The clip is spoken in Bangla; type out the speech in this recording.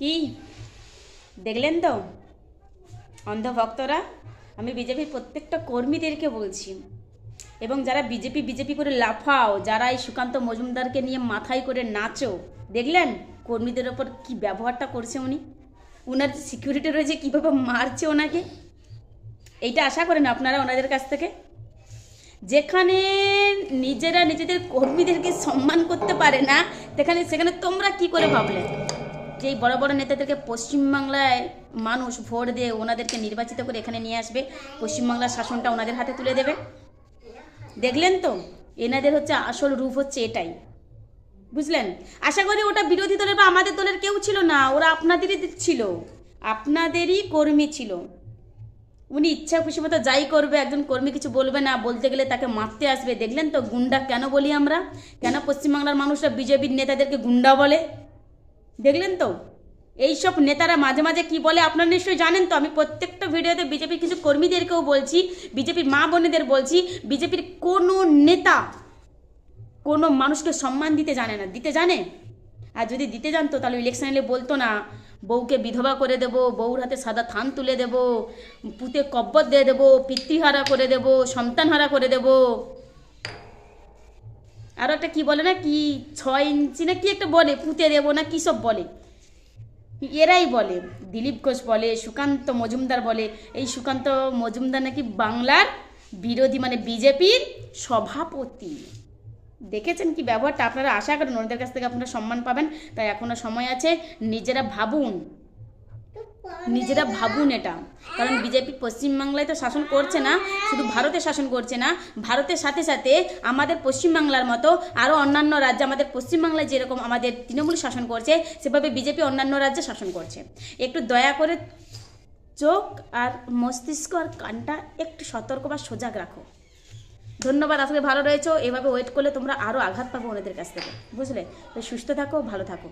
কি? দেখলেন তো? অন্ধভক্তরা? আমি বিজেপির প্রত্যেকটা কর্মীদেরকে বলছি। এবং যারা বিজেপি বিজেপি করে লাফাও, যারা এই সুকান্ত মজুমদারকে নিয়ে মাথায় করে নাচো, দেখলেন কর্মীদের ওপর কি ব্যবহারটা করছে উনি? ওনার সিকিউরিটি রয়েছে, কীভাবে মারছে ওনাকে, এইটা আশা করেন আপনারা ওনাদের কাছ থেকে? যেখানে নিজেরা নিজেদের কর্মীদেরকে সম্মান করতে পারে না সেখানে সেখানে তোমরা কি করে ভাবলে? যে এই বড় বড় নেতাদেরকে পশ্চিমবাংলায় মানুষ ভোট দিয়ে ওনাদেরকে নির্বাচিত করে এখানে নিয়ে আসবে, পশ্চিমবাংলার শাসনটা ওনাদের হাতে তুলে দেবে? দেখলেন তো? এনাদের হচ্ছে আসল রূপ হচ্ছে এটাই। বুঝলেন? আশা করি ওটা বিরোধী দলের বা আমাদের দলের কেউ ছিল না, ওরা আপনাদেরই ছিল। আপনাদেরই কর্মী ছিল। উনি ইচ্ছা খুশি মতো যাই করবে, একজন কর্মী কিছু বলবে না, বলতে গেলে তাকে মারতে আসবে। দেখলেন তো গুন্ডা কেন বলি আমরা? কেন পশ্চিমবাংলার মানুষরা বিজেপির নেতাদেরকে গুন্ডা বলে? দেখলেন তো? এইসব নেতারা মাঝে মাঝে কি বলে আপনারা নিশ্চয়ই জানেন তো? আমি প্রত্যেকটা ভিডিওতে বিজেপির কিছু কর্মীদেরকেও বলছি, বিজেপির মা বোনেদের বলছি, বিজেপির কোনো নেতা কোনো মানুষকে সম্মান দিতে জানে না। দিতে জানে? আর যদি দিতে জানতো, তাহলে ইলেকশন এলে বলতো না, বউকে বিধবা করে দেব, বউর হাতে সাদা থান তুলে দেব, পুঁতে কব্বর দিয়ে দেবো, পিতৃহারা করে দেব, সন্তানহারা করে দেব। আরও একটা কি বলে না কি, ছয় ইঞ্চি না কি একটা বলে, পুঁতে দেবো না কী সব বলে। এরাই বলে, দিলীপ ঘোষ বলে, সুকান্ত মজুমদার বলে। এই সুকান্ত মজুমদার নাকি বাংলার বিরোধী মানে বিজেপির সভাপতি। দেখেছেন কি ব্যবহারটা? আপনারা আশা করেন ওনাদের কাছ থেকে আপনারা সম্মান পাবেন। তাই এখনও সময় আছে, নিজেরা ভাবুন। নিজেরা ভাবুন এটা। কারণ বিজেপি পশ্চিমবাংলায় তো শাসন করছে না, শুধু ভারতে শাসন করছে না, ভারতের সাথে সাথে আমাদের পশ্চিমবাংলার মতো আরও অন্যান্য রাজ্যে আমাদের পশ্চিমবাংলায় যেরকম আমাদের তৃণমূল শাসন করছে, সেভাবে বিজেপি অন্যান্য রাজ্যে শাসন করছে। একটু দয়া করে চোখ আর মস্তিষ্ক আর কানটা একটু সতর্ক বা সজাগ রাখো। ধন্যবাদ আজকে ভালো রয়েছো। এভাবে ওয়েট করলে তোমরা আরও আঘাত পাবো ওনাদের কাছ থেকে। বুঝলে? সুস্থ থাকো, ভালো থাকো।